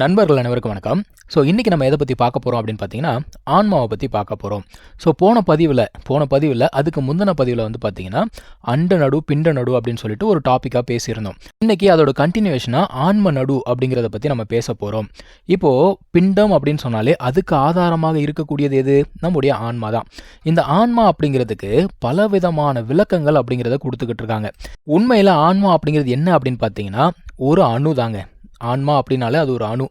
நண்பர்கள் அனைவருக்கும் வணக்கம். ஸோ இன்றைக்கி நம்ம எதை பற்றி பார்க்க போகிறோம் அப்படின்னு பார்த்தீங்கன்னா ஆன்மாவை பற்றி பார்க்க போகிறோம் ஸோ போன பதிவில் போன பதிவில் அதுக்கு முந்தின பதிவில் வந்து பார்த்தீங்கன்னா அண்ட நடு பிண்ட நடு அப்படின்னு சொல்லிட்டு ஒரு டாப்பிக்காக பேசியிருந்தோம். இன்றைக்கி அதோட கண்டினியூவேஷனாக ஆன்ம நடு அப்படிங்கிறத பற்றி நம்ம பேச போகிறோம் இப்போது பிண்டம் அப்படின்னு சொன்னாலே அதுக்கு ஆதாரமாக இருக்கக்கூடியது எது? நம்முடைய ஆன்மா தான். இந்த ஆன்மா அப்படிங்கிறதுக்கு பலவிதமான விளக்கங்கள் அப்படிங்கிறத கொடுத்துக்கிட்டு இருக்காங்க. உண்மையில் ஆன்மா அப்படிங்கிறது என்ன அப்படின்னு பார்த்தீங்கன்னா ஒரு அணு தாங்க. ஆன்மா அப்படின்னாலே அது ஒரு அணு.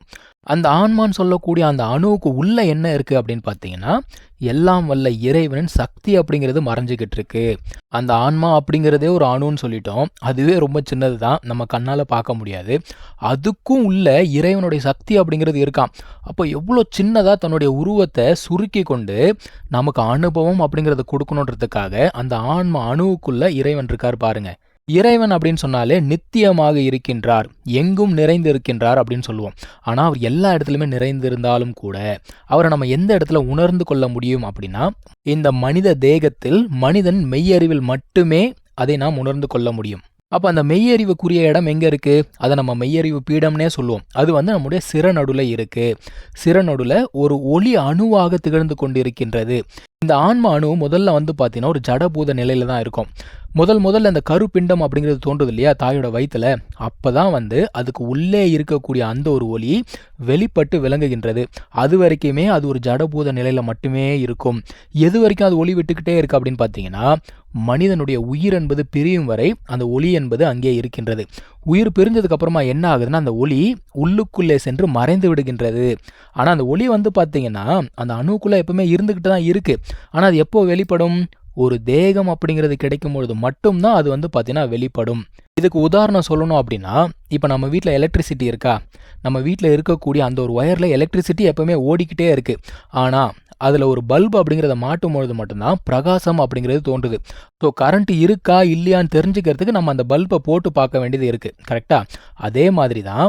அந்த ஆன்மான்னு சொல்லக்கூடிய அந்த அணுவுக்கு உள்ள என்ன இருக்குது அப்படின்னு பார்த்தீங்கன்னா எல்லாம் வல்ல இறைவனின் சக்தி அப்படிங்கிறது மறைஞ்சிக்கிட்டு இருக்கு. அந்த ஆன்மா அப்படிங்கிறதே ஒரு அணுன்னு சொல்லிட்டோம். அதுவே ரொம்ப சின்னது தான். நம்ம கண்ணால் பார்க்க முடியாது. அதுக்கும் உள்ள இறைவனுடைய சக்தி அப்படிங்கிறது இருக்கான் அப்போ எவ்வளோ சின்னதாக தன்னுடைய உருவத்தை சுருக்கி கொண்டு நமக்கு அனுபவம் அப்படிங்கிறத கொடுக்கணுன்றதுக்காக அந்த ஆன்மா அணுவுக்குள்ளே இறைவன் இருக்கார் பாருங்கள் இறைவன் அப்படின்னு சொன்னாலே நித்தியமாக இருக்கின்றார் எங்கும் நிறைந்து இருக்கின்றார் அப்படின்னு சொல்லுவோம். ஆனால் அவர் எல்லா இடத்துலையுமே நிறைந்திருந்தாலும் கூட அவரை நம்ம எந்த இடத்துல உணர்ந்து கொள்ள முடியும் அப்படின்னா இந்த மனித தேகத்தில் மனிதன் மெய்யறிவில் மட்டுமே அதை நாம் உணர்ந்து கொள்ள முடியும். அப்போ அந்த மெய்யறிவுக்குரிய இடம் எங்கே இருக்குது அதை நம்ம மெய்யறிவு பீடம்னே சொல்லுவோம். அது வந்து நம்முடைய சிறநடுல இருக்குது சிறநடுல ஒரு ஒளி அணுவாக திகழ்ந்து கொண்டு இருக்கின்றது இந்த ஆன்ம அணு முதல்ல வந்து பார்த்தீங்கன்னா ஒரு ஜடபூத நிலையில தான் இருக்கும். முதல் முதல்ல அந்த கருப்பிண்டம் அப்படிங்கிறது தோன்றுது இல்லையா தாயோட வயிற்றுல அப்போ தான் வந்து அதுக்கு உள்ளே இருக்கக்கூடிய அந்த ஒரு ஒளி வெளிப்பட்டு விளங்குகின்றது. அது வரைக்குமே அது ஒரு ஜடபூத நிலையில் மட்டுமே இருக்கும். எது வரைக்கும் அது ஒளி விட்டுக்கிட்டே இருக்கு அப்படின்னு பார்த்தீங்கன்னா மனிதனுடைய உயிர் என்பது பிரியும் வரை அந்த ஒளி என்பது அங்கே இருக்கின்றது. உயிர் பிரிஞ்சதுக்கு அப்புறமா என்ன ஆகுதுன்னா அந்த ஒளி உள்ளுக்குள்ளே சென்று மறைந்து விடுகின்றது. ஆனால் அந்த ஒளி வந்து பார்த்தீங்கன்னா அந்த அணுக்குள்ளே எப்பவுமே இருந்துக்கிட்டு தான் இருக்குது ஆனால் அது எப்போ வெளிப்படும்? ஒரு தேகம் அப்படிங்கிறது கிடைக்கும் பொழுது மட்டும்தான் அது வந்து பார்த்தீங்கன்னா வெளிப்படும். இதுக்கு உதாரணம் சொல்லணும் அப்படின்னா இப்போ நம்ம வீட்டில் எலக்ட்ரிசிட்டி இருக்கா? நம்ம வீட்டில் இருக்கக்கூடிய அந்த ஒரு ஒயரில் எலக்ட்ரிசிட்டி எப்பவுமே ஓடிக்கிட்டே இருக்குது ஆனால் அதில் ஒரு பல்பு அப்படிங்கிறத மாட்டும் பொழுது மட்டும்தான் பிரகாசம் அப்படிங்கிறது தோன்றுது. ஸோ கரண்ட் இருக்கா இல்லையான்னு தெரிஞ்சுக்கிறதுக்கு நம்ம அந்த பல்பை போட்டு பார்க்க வேண்டியது இருக்குது கரெக்டாக அதே மாதிரி தான்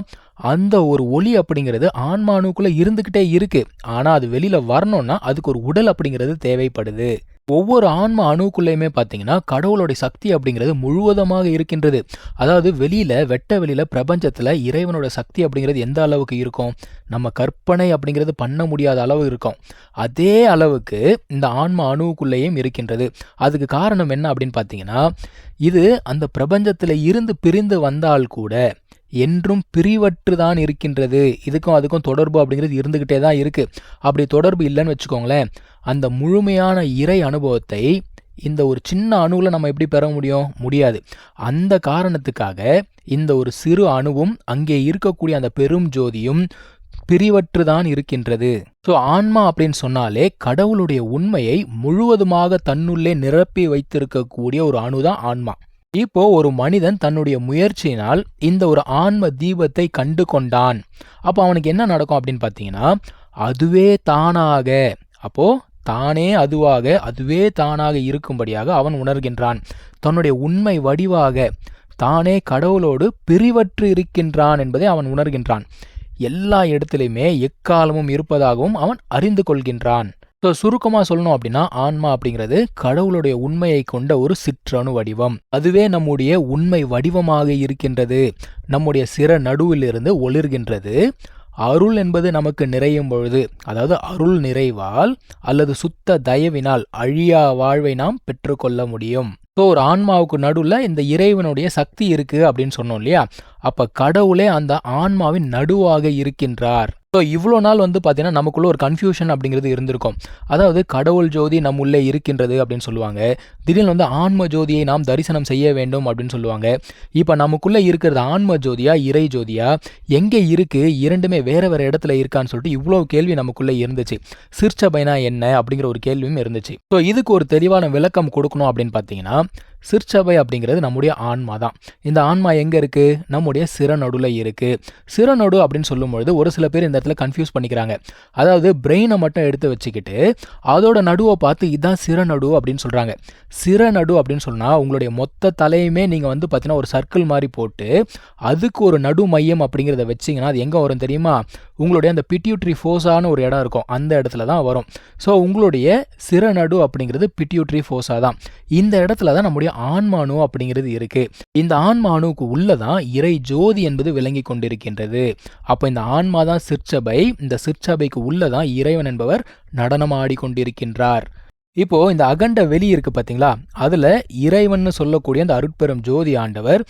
அந்த ஒரு ஒளி அப்படிங்கிறது ஆன்மானுக்குள்ளே இருந்துக்கிட்டே இருக்குது ஆனால் அது வெளியில் வரணும்னா அதுக்கு ஒரு உடல் அப்படிங்கிறது தேவைப்படுது. ஒவ்வொரு ஆன்ம அணுக்குள்ளேயுமே பார்த்தீங்கன்னா கடவுளுடைய சக்தி அப்படிங்கிறது முழுவதமாக இருக்கின்றது. அதாவது வெளியில் வெட்ட வெளியில் பிரபஞ்சத்தில் இறைவனோட சக்தி அப்படிங்கிறது எந்த அளவுக்கு இருக்கும்? நம்ம கற்பனை அப்படிங்கிறது பண்ண முடியாத அளவு இருக்கும். அதே அளவுக்கு இந்த ஆன்ம அணுவுக்குள்ளேயும் இருக்கின்றது. அதுக்கு காரணம் என்ன அப்படின்னு பார்த்தீங்கன்னா இது அந்த பிரபஞ்சத்தில் இருந்து பிரிந்து வந்தால் கூட என்றும் பிரிவற்று தான் இருக்கின்றது. இதுக்கும் அதுக்கும் தொடர்பு அப்படிங்கிறது இருந்துக்கிட்டே தான் இருக்குது அப்படி தொடர்பு இல்லைன்னு வச்சுக்கோங்களேன் அந்த முழுமையான இறை அனுபவத்தை இந்த ஒரு சின்ன அணுவில் நம்ம எப்படி பெற முடியும்? முடியாது. அந்த காரணத்துக்காக இந்த ஒரு சிறு அணுவும் அங்கே இருக்கக்கூடிய அந்த பெரும் ஜோதியும் பிரிவற்று தான் இருக்கின்றது. ஸோ ஆன்மா அப்படின்னு சொன்னாலே கடவுளுடைய உண்மையை முழுவதுமாக தன்னுள்ளே நிரப்பி வைத்திருக்கக்கூடிய ஒரு அணுதான் ஆன்மா. இப்போ ஒரு மனிதன் தன்னுடைய முயற்சியினால் இந்த ஒரு ஆன்ம தீபத்தை கண்டு கொண்டான். அப்போ அவனுக்கு என்ன நடக்கும் அப்படின்னு பார்த்தீங்கன்னா அதுவே தானாக அப்போ தானே அதுவாக அதுவே தானாக இருக்கும்படியாக அவன் உணர்கின்றான். தன்னுடைய உண்மை வடிவாக தானே கடவுளோடு பிரிவற்று இருக்கின்றான் என்பதை அவன் உணர்கின்றான். எல்லா இடத்துலையுமே எக்காலமும் இருப்பதாகவும் அவன் அறிந்து கொள்கின்றான். ஸோ சுருக்கமாக சொல்லணும் அப்படின்னா ஆன்மா அப்படிங்கிறது கடவுளுடைய உண்மையை கொண்ட ஒரு சிற்றணு வடிவம். அதுவே நம்முடைய உண்மை வடிவமாக இருக்கின்றது. நம்முடைய சிற நடுவிலிருந்து ஒளிர்கின்றது. அருள் என்பது நமக்கு நிறையும் பொழுது அதாவது அருள் நிறைவால் அல்லது சுத்த தயவினால் அழியா வாழ்வை நாம் பெற்றுக்கொள்ள முடியும். ஸோ ஒரு ஆன்மாவுக்கு நடுவில் இந்த இறைவனுடைய சக்தி இருக்கு அப்படின்னு சொன்னோம் இல்லையா? அப்ப கடவுளே அந்த ஆன்மாவின் நடுவாக இருக்கின்றார். ஸோ இவ்வளோ நாள் வந்து பார்த்தீங்கன்னா நமக்குள்ள ஒரு கன்ஃபியூஷன் அப்படிங்கிறது இருந்திருக்கும். அதாவது கடவுள் ஜோதி நம் உள்ளே இருக்கின்றது அப்படின்னு சொல்லுவாங்க. திடீர்னு வந்து ஆன்ம ஜோதியை நாம் தரிசனம் செய்ய வேண்டும் அப்படின்னு சொல்லுவாங்க. இப்போ நமக்குள்ளே இருக்கிறது ஆன்ம ஜோதியா இறை ஜோதியா? எங்கே இருக்கு? இரண்டுமே வேற வேற இடத்துல இருக்கான்னு சொல்லிட்டு இவ்வளோ கேள்வி நமக்குள்ளே இருந்துச்சு. சிற்சபைனா என்ன? அப்படிங்கிற ஒரு கேள்வியும் இருந்துச்சு. ஸோ இதுக்கு ஒரு தெளிவான விளக்கம் கொடுக்கணும் அப்படின்னு பார்த்தீங்கன்னா சிற்சபை அப்படிங்கிறது நம்முடைய ஆன்மா தான். இந்த ஆன்மா எங்கே இருக்குது நம்முடைய சிறநடுவில் இருக்குது சிறநடு அப்படின்னு சொல்லும்பொழுது ஒரு சில பேர் இந்த இடத்துல கன்ஃபியூஸ் பண்ணிக்கிறாங்க. அதாவது பிரெயினை மட்டும் எடுத்து வச்சுக்கிட்டு அதோட நடுவை பார்த்து இதுதான் சிறநடு அப்படின்னு சொல்கிறாங்க சிறநடு அப்படின்னு சொன்னால் உங்களுடைய மொத்த தலையுமே நீங்கள் வந்து பார்த்தீங்கன்னா ஒரு சர்க்கிள் மாதிரி போட்டு அதுக்கு ஒரு நடு மையம் அப்படிங்கிறத வச்சிங்கன்னா அது எங்கே வரும் தெரியுமா? உங்களுடைய அந்த பிட்யூட்ரி ஃபோஸான ஒரு இடம் இருக்கும். அந்த இடத்துல தான் வரும். ஸோ உங்களுடைய சிறநடு அப்படிங்கிறது பிட்யூட்ரி ஃபோஸா தான். இந்த இடத்துல தான் நம்முடைய ஆன்மானு அப்படிங்கிறது இருக்குது இந்த ஆன்மானுக்கு உள்ளே தான் இறை ஜோதி என்பது விளங்கி கொண்டிருக்கின்றது. அப்போ இந்த ஆன்மா தான் சிற்சபை. இந்த சிற்சபைக்கு உள்ளே தான் இறைவன் என்பவர் நடனம் ஆடிக்கொண்டிருக்கின்றார் இப்போது இந்த அகண்ட வெளி இருக்குது பார்த்தீங்களா அதில் இறைவன் சொல்லக்கூடிய அந்த அருட்பெரும் ஜோதி ஆண்டவர்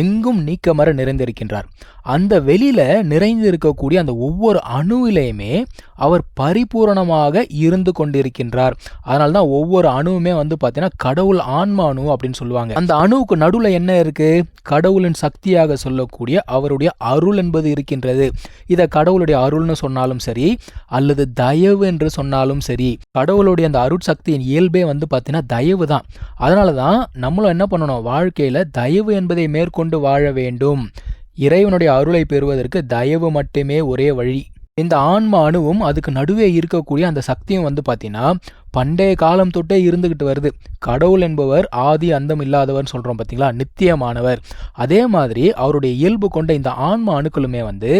எங்கும் நீக்கமர நிறைந்திருக்கின்றார். அந்த வெளியில நிறைந்து இருக்கக்கூடிய அந்த ஒவ்வொரு அணுவிலையுமே அவர் பரிபூரணமாக இருந்து கொண்டிருக்கின்றார். அதனால தான் ஒவ்வொரு அணுவுமே வந்து பார்த்தீங்கன்னா கடவுள் ஆன்மா அணு அப்படின்னு சொல்லுவாங்க. அந்த அணுவுக்கு நடுவில் என்ன இருக்கு? கடவுளின் சக்தியாக சொல்லக்கூடிய அவருடைய அருள் என்பது இருக்கின்றது. இதை கடவுளுடைய அருள்னு சொன்னாலும் சரி அல்லது தயவு என்று சொன்னாலும் சரி கடவுளுடைய அந்த அருட்சக்தியின் இயல்பே வந்து பார்த்தீங்கன்னா தயவு தான் அதனால தான் நம்மளும் என்ன பண்ணணும்? வாழ்க்கையில் தயவு என்பதை மேற்கொண்டு கொண்டு வாழ வேண்டும். இறைவனுடைய அருளை பெறுவதற்கு தயவு மட்டுமே ஒரே வழி. இந்த ஆன்ம அணுவும் அதுக்கு நடுவே இருக்கக்கூடிய அந்த சக்தியும் வந்து பார்த்தீங்கன்னா பண்டைய காலம் தொட்டே இருந்துக்கிட்டு வருது. கடவுள் என்பவர் ஆதி அந்தம் இல்லாதவர்னு சொல்கிறோம் பார்த்தீங்களா நித்தியமானவர். அதே மாதிரி அவருடைய இயல்பு கொண்ட இந்த ஆன்ம அணுக்களுமே வந்து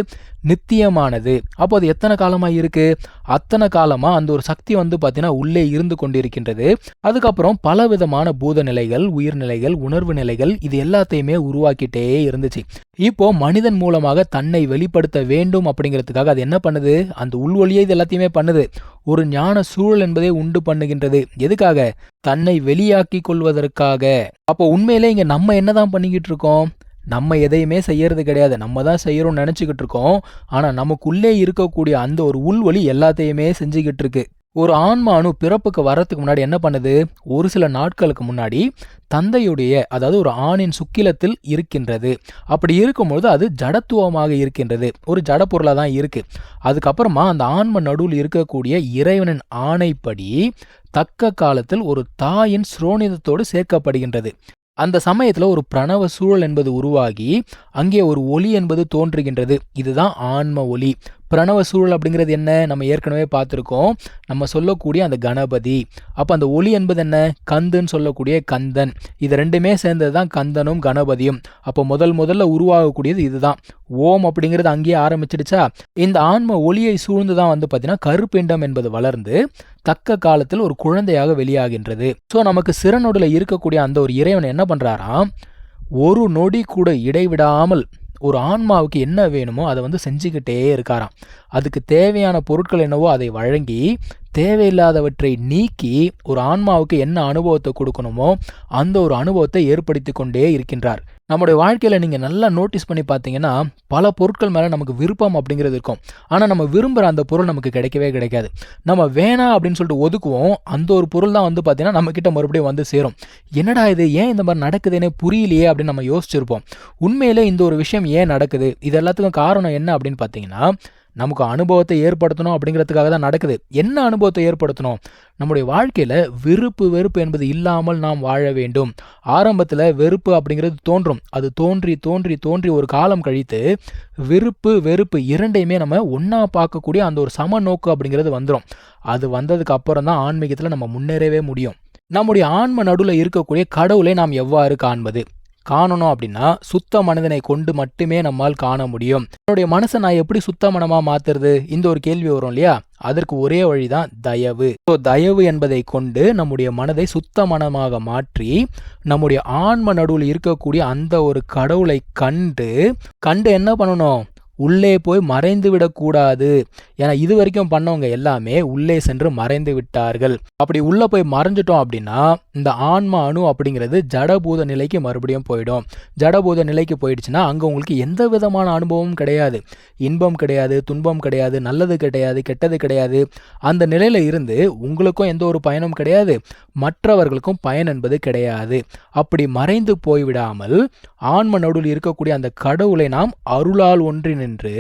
நித்தியமானது. அப்போ அது எத்தனை காலமாக இருக்குது அத்தனை காலமாக அந்த ஒரு சக்தி வந்து பார்த்தீங்கன்னா உள்ளே இருந்து கொண்டிருக்கின்றது. அதுக்கப்புறம் பல விதமான பூத நிலைகள் உயிர்நிலைகள் உணர்வு நிலைகள் இது எல்லாத்தையுமே உருவாக்கிட்டே இருந்துச்சு. இப்போ மனிதன் மூலமாக தன்னை வெளிப்படுத்த வேண்டும் அப்படிங்கிறதுக்காக அது என்ன பண்ணுது? அந்த உள்வொழியை இது எல்லாத்தையுமே பண்ணுது. ஒரு ஞான சூழல் என்பதை உண்டு பண்ணுகின்றது. எதுக்காக? தன்னை வெளியாக்கி கொள்வதற்காக. அப்போ உண்மையிலே இங்க நம்ம என்னதான் பண்ணிக்கிட்டு இருக்கோம்? நம்ம எதையுமே செய்யறது கிடையாது. நம்ம தான் செய்யறோம்னு நினச்சிக்கிட்டு இருக்கோம். ஆனால் நமக்குள்ளே இருக்கக்கூடிய அந்த ஒரு உள்வொலி எல்லாத்தையுமே செஞ்சுக்கிட்டு இருக்கு. ஒரு ஆன்ம அணு பிறப்புக்கு வரத்துக்கு முன்னாடி என்ன பண்ணுது? ஒரு சில நாட்களுக்கு முன்னாடி தந்தையுடைய அதாவது ஒரு ஆணின் சுக்கிலத்தில் இருக்கின்றது. அப்படி இருக்கும்பொழுது அது ஜடத்துவமாக இருக்கின்றது. ஒரு ஜட பொருளாக தான் இருக்குது அதுக்கப்புறமா அந்த ஆன்ம நடுவில் இருக்கக்கூடிய இறைவனின் ஆணைப்படி தக்க காலத்தில் ஒரு தாயின் ஸ்ரோனிதத்தோடு சேர்க்கப்படுகின்றது. அந்த சமயத்தில் ஒரு பிரணவ சூழல் என்பது உருவாகி அங்கே ஒரு ஒளி என்பது தோன்றுகின்றது. இதுதான் ஆன்ம ஒளி. பிரணவ சூழல் அப்படிங்கிறது என்ன? நம்ம ஏற்கனவே பார்த்துருக்கோம். நம்ம சொல்லக்கூடிய அந்த கணபதி. அப்போ அந்த ஒளி என்பது என்ன? கந்துன்னு சொல்லக்கூடிய கந்தன். இது ரெண்டுமே சேர்ந்தது தான் கந்தனும் கணபதியும். அப்போ முதல் முதல்ல உருவாகக்கூடியது இதுதான். ஓம் அப்படிங்கிறது அங்கேயே ஆரம்பிச்சிடுச்சா? இந்த ஆன்ம ஒளியை சூழ்ந்து தான் வந்து பார்த்தீங்கன்னா கருப்பிண்டம் என்பது வளர்ந்து தக்க காலத்தில் ஒரு குழந்தையாக வெளியாகின்றது. ஸோ நமக்கு சிறநொடில் இருக்கக்கூடிய அந்த ஒரு இறைவன் என்ன பண்ணுறாராம் ஒரு நொடி கூட இடைவிடாமல் ஒரு ஆன்மாவுக்கு என்ன வேணுமோ அதை வந்து செஞ்சுக்கிட்டே இருக்காராம். அதுக்கு தேவையான பொருட்கள் என்னவோ அதை வழங்கி தேவையில்லாதவற்றை நீக்கி ஒரு ஆன்மாவுக்கு என்ன அனுபவத்தை கொடுக்கணுமோ அந்த ஒரு அனுபவத்தை ஏற்படுத்தி கொண்டே இருக்கின்றார். நம்முடைய வாழ்க்கையில் நீங்கள் நல்லா நோட்டீஸ் பண்ணி பார்த்தீங்கன்னா பல பொருட்கள் மேலே நமக்கு விருப்பம் அப்படிங்கிறது இருக்கும். ஆனால் நம்ம விரும்புகிற அந்த பொருள் நமக்கு கிடைக்கவே கிடைக்காது. நம்ம வேணாம் அப்படின்னு சொல்லிட்டு ஒதுக்குவோம். அந்த ஒரு பொருள் தான் வந்து பார்த்தீங்கன்னா நம்மக்கிட்ட மறுபடியும் வந்து சேரும். என்னடா இது? ஏன் இந்த மாதிரி நடக்குதுன்னே புரியலையே அப்படின்னு நம்ம யோசிச்சிருப்போம். உண்மையிலே இந்த ஒரு விஷயம் ஏன் நடக்குது? இது எல்லாத்துக்கும் காரணம் என்ன அப்படின்னு பார்த்தீங்கன்னா நமக்கு அனுபவத்தை ஏற்படுத்தணும் அப்படிங்கிறதுக்காக தான் நடக்குது. என்ன அனுபவத்தை ஏற்படுத்தணும்? நம்முடைய வாழ்க்கையில் விருப்பு வெறுப்பு என்பது இல்லாமல் நாம் வாழ வேண்டும். ஆரம்பத்தில் வெறுப்பு அப்படிங்கிறது தோன்றும். அது தோன்றி தோன்றி தோன்றி ஒரு காலம் கழித்து விருப்பு வெறுப்பு இரண்டையுமே நம்ம ஒன்றா பார்க்கக்கூடிய அந்த ஒரு சம நோக்கு அப்படிங்கிறது வந்துடும் அது வந்ததுக்கு அப்புறம் தான் ஆன்மீகத்தில் நம்ம முன்னேறவே முடியும். நம்முடைய ஆன்ம நடுவில் இருக்கக்கூடிய கடவுளை நாம் எவ்வாறு காண்பது? காணணும் அப்படின்னா சுத்த மனிதனை கொண்டு மட்டுமே நம்மால் காண முடியும். என்னுடைய மனசை நான் எப்படி சுத்த மனமா மாத்துறது? இந்த ஒரு கேள்வி வரும் இல்லையா? அதற்கு ஒரே வழிதான் தயவு. ஸோ தயவு என்பதை கொண்டு நம்முடைய மனதை சுத்த மனமாக மாற்றி நம்முடைய ஆன்ம நடுவில் இருக்கக்கூடிய அந்த ஒரு கடவுளை கண்டு கண்டு என்ன பண்ணணும்? உள்ளே போய் மறைந்து விடக்கூடாது. ஏன்னா இது வரைக்கும் பண்ணவங்க எல்லாமே உள்ளே சென்று மறைந்து விட்டார்கள். அப்படி உள்ளே போய் மறைஞ்சிட்டோம் அப்படின்னா இந்த ஆன்மா அணு அப்படிங்கிறது ஜடபூத நிலைக்கு மறுபடியும் போயிடும். ஜடபூத நிலைக்கு போயிடுச்சுன்னா அங்கே உங்களுக்கு எந்த விதமான அனுபவமும் கிடையாது. இன்பம் கிடையாது துன்பம் கிடையாது நல்லது கிடையாது கெட்டது கிடையாது. அந்த நிலையில் இருந்து உங்களுக்கும் எந்த ஒரு பயனும் கிடையாது. மற்றவர்களுக்கும் பயன் என்பது கிடையாது. அப்படி மறைந்து போய்விடாமல் ஆன்ம நடுவில் இருக்கக்கூடிய அந்த கடவுளை நாம் அருளால் ஒன்றின் நின்று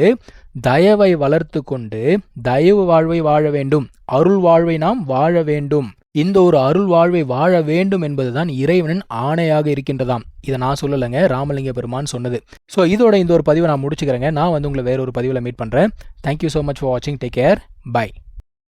தயவை வளர்த்து கொண்டு தயவு வாழ்வை வாழ வேண்டும். அருள் வாழ்வை நாம் வாழ வேண்டும். இந்த ஒரு அருள் வாழ்வை வாழ வேண்டும் என்பதுதான் இறைவனின் ஆணையாக இருக்கின்றதாம். இதை நான் சொல்லலைங்க ராமலிங்க பெருமான் சொன்னது. ஸோ இதோட இந்த ஒரு பதிவை நான் முடிச்சுக்கிறேங்க. நான் வந்து உங்களை வேற ஒரு பதிவில் மீட் பண்ணுறேன் thank you so much for வாட்சிங் டேக் கேர் பை